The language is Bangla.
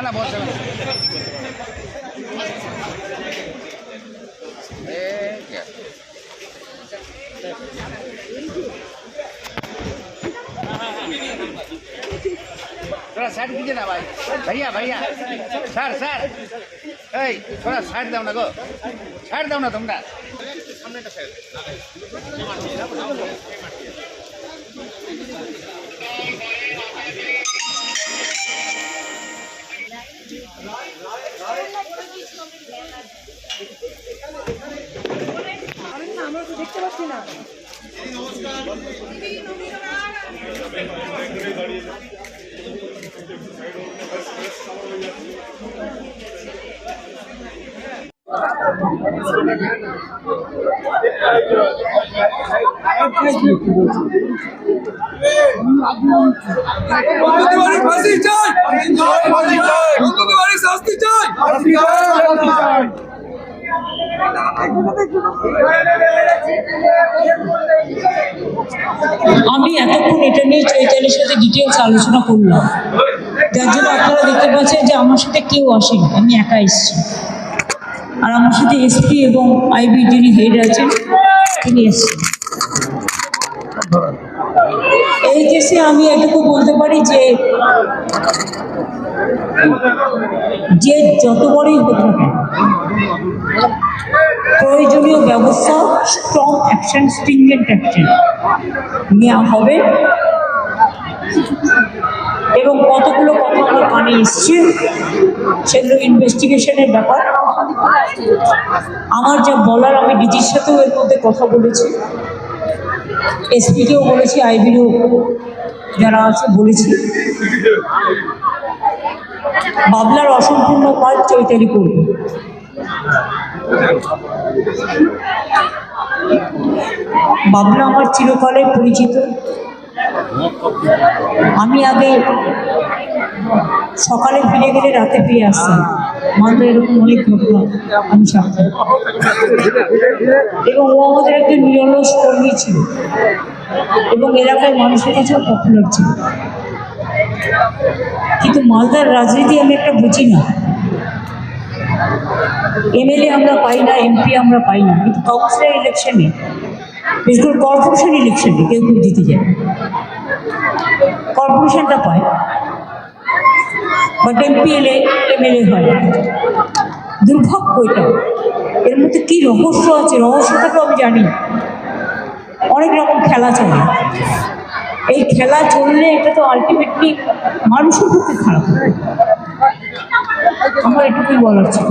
வேணாம் போச்சு थोड़ा साइड कीजिए ना भाई भैया भैया सर सर ऐ थोड़ा साइड दाओ ना गो साइड दाओ ना तुमका আমরা তো দেখতে পাচ্ছি না ফাঁসি চাই শাস্তি চাই আমি এতক্ষণ এটা নিয়ে চৈতালির সাথে ডিটেলস আলোচনা করলাম। যার জন্য আপনারা দেখতে পাচ্ছেন যে আমার সাথে কেউ আসেনি, আমি একা এসেছি। আর আমার সাথে এসপি এবং আইবি যিনি হেড আছেন, তিনি এসেছেন। এই কেসে আমি এটুকু বলতে পারি যে যে যত বড়ই হোক না কেন প্রয়োজনীয় ব্যবস্থা স্ট্রং অ্যাকশন স্টিংগেন্ট অ্যাকশন নেওয়া হবে। এবং কতগুলো কথা আমার কানে এসছে, সেগুলো ইনভেস্টিগেশনের ব্যাপার। আমার যা বলার, আমি ডিজির সাথেও এর মধ্যে কথা বলেছি। এসপিকেও বলেছি, আইবিরও যারা আছে বলেছি। বাবলার অসম্পূর্ণ কাজ চৈতালি করবে। বাবলা আমার চিরকালে পরিচিত। আমি আগে সকালে ফিরে গেলে রাতে ফিরে আসতাম। মালদা এরকম অনেক ঘটনা আমি এবং ও আমাদের একজন নিরলস কর্মী ছিল। এবং এলাকায় মানুষের কাছেও পপুলার ছিল। কিন্তু মালদার রাজনীতি আমি একটা বুঝি না। এমএলএ আমরা পাই না এমপি আমরা পাই না। কিন্তু কাউন্সিলর ইলেকশনে বিশেষ করে কর্পোরেশন ইলেকশনে কেউ কেউ জিতে যায়। কর্পোরেশনটা পায়। বাট এমপি এলে এমএলএ হয়। দুর্ভাগ্য এটা। এর মধ্যে কী রহস্য আছে? রহস্যটাকেও আমি জানি অনেক রকম খেলা চলে। এই খেলা চললে এটা তো আলটিমেটলি মানুষের পক্ষে খারাপ। আমার এটুকুই বলার ছিল।